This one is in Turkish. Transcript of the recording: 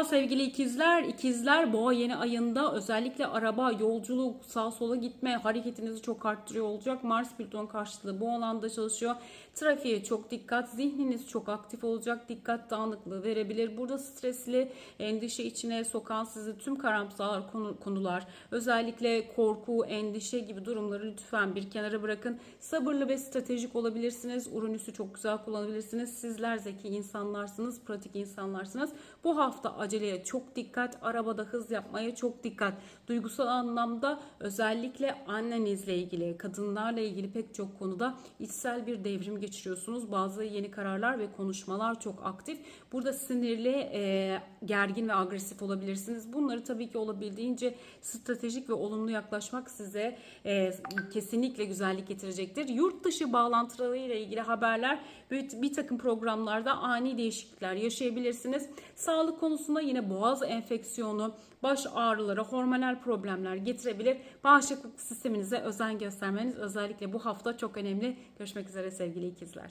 Sevgili ikizler, ikizler boğa yeni ayında özellikle araba, yolculuk, sağ sola gitme hareketinizi çok arttırıyor olacak. Mars Plüton karşıtlığı bu alanda çalışıyor. Trafiğe çok dikkat, zihniniz çok aktif olacak, dikkat dağınıklığı verebilir. Burada stresli, endişe içine sokan sizi tüm karamsar konu- konular, özellikle korku, endişe gibi durumları lütfen bir kenara bırakın. Sabırlı ve stratejik olabilirsiniz. Uranüs'ü çok güzel kullanabilirsiniz. Sizler zeki insanlarsınız, pratik insanlarsınız. Bu hafta aceleye çok dikkat, arabada hız yapmaya çok dikkat. Duygusal anlamda özellikle annenizle ilgili, kadınlarla ilgili pek çok konuda içsel bir devrim geçiriyorsunuz. Bazı yeni kararlar ve konuşmalar çok aktif. Burada sinirli, e, gergin ve agresif olabilirsiniz. Bunları tabii ki olabildiğince stratejik ve olumlu yaklaşmak size e, kesinlikle güzellik getirecektir. Yurt dışı bağlantılarıyla ilgili haberler bir, bir takım programlarda ani değişiklikler yaşayabilirsiniz. Sağlık konusunda yine boğaz enfeksiyonu, baş ağrıları, hormonal problemler getirebilir. Bağışıklık sisteminize özen göstermeniz özellikle bu hafta çok önemli. Görüşmek üzere sevgili ikizler.